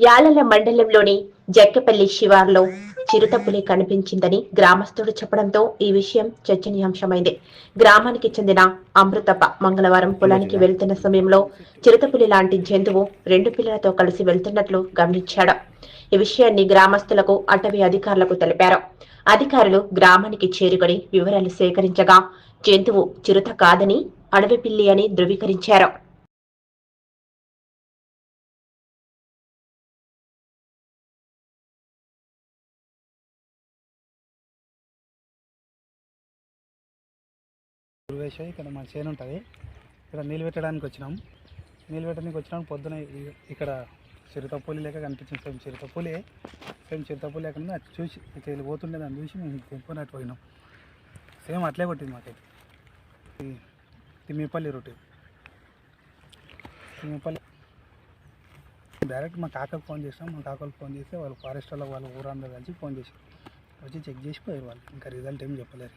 యాలల మండలంలోని జక్కపల్లి శివార్లో చిరుతపులి కనిపించిందని గ్రామస్తుడు చెప్పడంతో ఈ విషయం చర్చనీయాంశమైంది. గ్రామానికి చెందిన అమృతప్ప మంగళవారం పొలానికి వెళ్తున్న సమయంలో చిరుతపులి లాంటి జంతువు రెండు పిల్లలతో కలిసి వెళ్తున్నట్లు గమనించాడు. ఈ విషయాన్ని గ్రామస్తులకు అటవీ అధికారులకు తెలిపారు. అధికారులు గ్రామానికి చేరుకొని వివరాలు సేకరించగా జంతువు చిరుత కాదని అడవి పిల్లి అని ధృవీకరించారు. వేసి ఇక్కడ మన చేను ఉంటుంది. ఇక్కడ నీళ్ళు పెట్టడానికి వచ్చినాం. నీళ్ళు పెట్టడానికి వచ్చినాం. పొద్దున ఇక్కడ చిరుతపూలి లేక కనిపించింది సేమ్ చిరుతపూలి సేమ్ చిరుతపూలి లేకుండా అది చూసి ఇట్లా పోతుండే దాన్ని చూసి మేము తెంపుకున్నట్టు పోయినాం. సేమ్ అట్లే కొట్టింది మాకైతే. తిమ్మిపల్లి రూట్. తిమ్మిపల్లి. డైరెక్ట్ మా కాకకు ఫోన్ చేసినాం. మా కాకలకు ఫోన్ చేస్తే వాళ్ళు ఫారెస్ట్ వాళ్ళ వాళ్ళు ఊరందరూ కలిసి ఫోన్ చేసి వచ్చి చెక్ చేసి పోయారు వాళ్ళు. ఇంకా రిజల్ట్ ఏం చెప్పలేరు